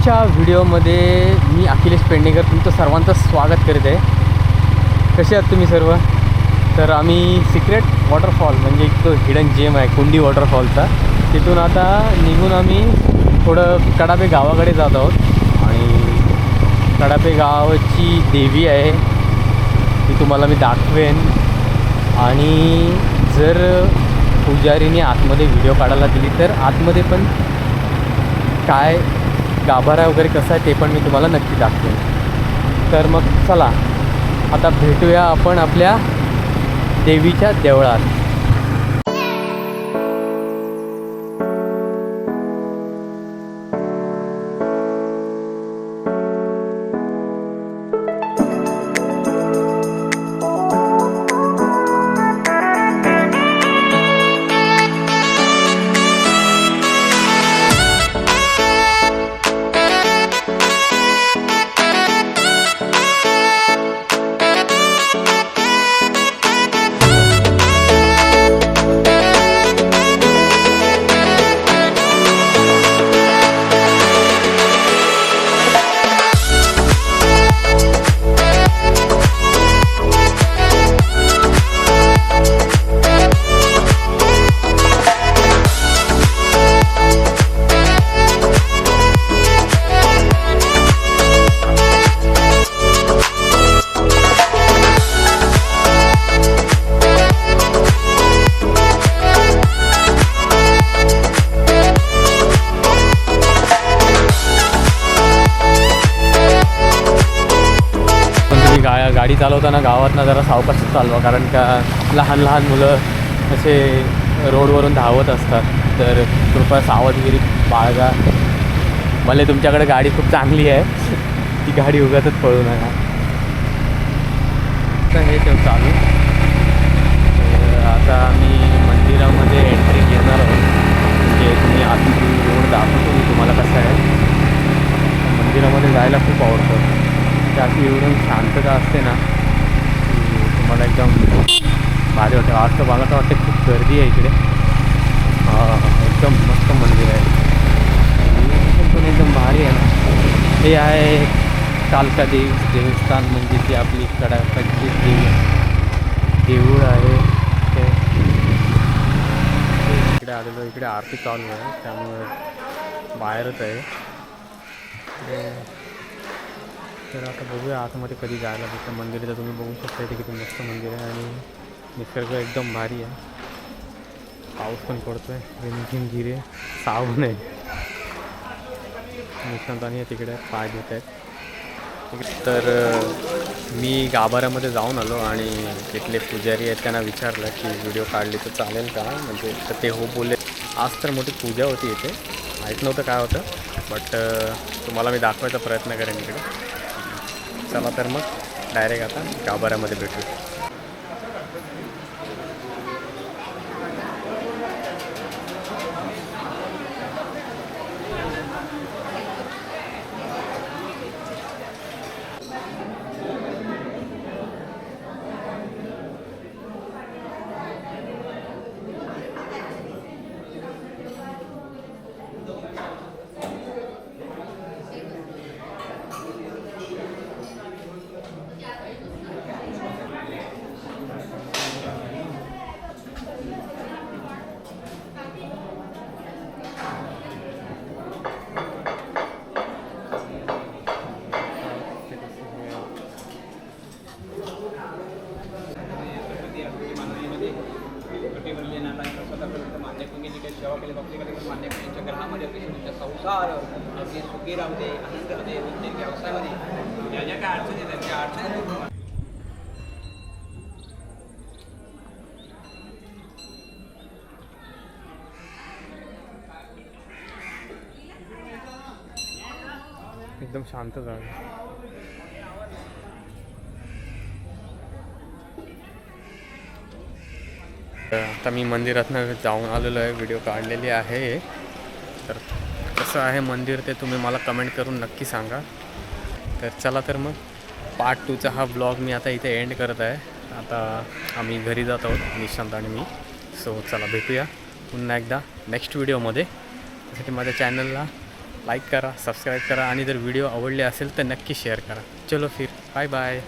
आजच्या व्हिडिओमध्ये मी अखिलेश पेडणेकर तुमचं सर्वांचं स्वागत करीत आहे. कसे आहात तुम्ही सर्व? तर आम्ही सिक्रेट वॉटरफॉल म्हणजे एक तो हिडन जेम आहे कुंडी वॉटरफॉलचा. तिथून आता निघून आम्ही थोडं कडापे गावाकडे जात आहोत. आणि कडापे गावाची देवी आहे ती तुम्हाला मी दाखवेन. आणि जर पुजारीने आतमध्ये व्हिडिओ काढायला दिली तर आतमध्ये पण काय गाभारा वगैरे कसा आहे ते पण मी तुम्हाला नक्की दाखवेन. तर मग चला आता भेटूया आपण आपल्या देवीच्या देवळात. गाडी चालवताना गावातनं जरा सावकाशच चालवा कारण का लहान लहान मुलं असे रोडवरून धावत असतात. तर कृपया सावधगिरी बाळगा. मला तुमच्याकडे गाडी खूप चांगली आहे ती गाडी उगतच पळू नका. तर हे ठेव चालू तर आता आम्ही मंदिरामध्ये एंट्री घेणार आहोत म्हणजे तुम्ही आतून रोड दाखवतो मी तुम्हाला कसं आहे मंदिरामध्ये जायला खूप आवडतं त्याची एवढं शांतता असते ना की तुम्हाला एकदम भारी वाटतं. आज तर मला तर वाटतं खूप गर्दी आहे इकडे. एकदम मस्त मंदिर आहे. पण एकदम भारी आहे ना. हे आहे कालका देव देवस्थान म्हणजे ती आपली कडाकाची देवी देऊळ आहे. ते इकडे आलेलो इकडे आरती चालू आहे. त्यामुळे बाहेरच आहे. तर आता बघूया आतमध्ये कधी जायला भेटतं मंदिर तर तुम्ही बघू शकता इथे किती मस्त मंदिर आहे आणि निसर्ग एकदम भारी आहे. पाऊस पण पडतोय रिमझिम गिरे सावण आहे. निशांतानी तिकडे पाय देत आहेत. तर मी गाभाऱ्यामध्ये जाऊन आलो आणि तिथले पुजारी आहेत त्यांना विचारलं की व्हिडिओ काढली तर चालेल का? म्हणजे तर ते हो बोलले. आज तर मोठी पूजा होती इथे. माहीत नव्हतं काय होतं बट तुम्हाला मी दाखवायचा प्रयत्न करेन इकडे. चला तर मग डायरेक्ट आता गाभाऱ्यामध्ये भेटू. सेवा केली. बाबतीकडे मान्य यांच्या ग्रहामध्ये अगदी तुमच्या संसार अगदी सुखी राहू दे आनंद राहू दे त्यांच्या व्यवसायामध्ये. ज्या ज्या काय अडचणी आहेत त्या अडचणी दूर एकदम शांत झालं आता मी मंदिरातनं जाऊन आलेलो आहे व्हिडिओ काढलेली आहे. तर कसं आहे मंदिर ते तुम्ही मला कमेंट करून नक्की सांगा. तर चला तर मग पार्ट टूचा हा ब्लॉग मी आता इथे एंड करत आहे. आता आम्ही घरी जात आहोत निशांत आणि मी. सो चला भेटूया पुन्हा एकदा नेक्स्ट व्हिडिओमध्ये त्यासाठी माझ्या चॅनलला लाईक करा सबस्क्राईब करा. आणि जर व्हिडिओ आवडले असेल तर नक्की शेअर करा. चलो फिर. Bye bye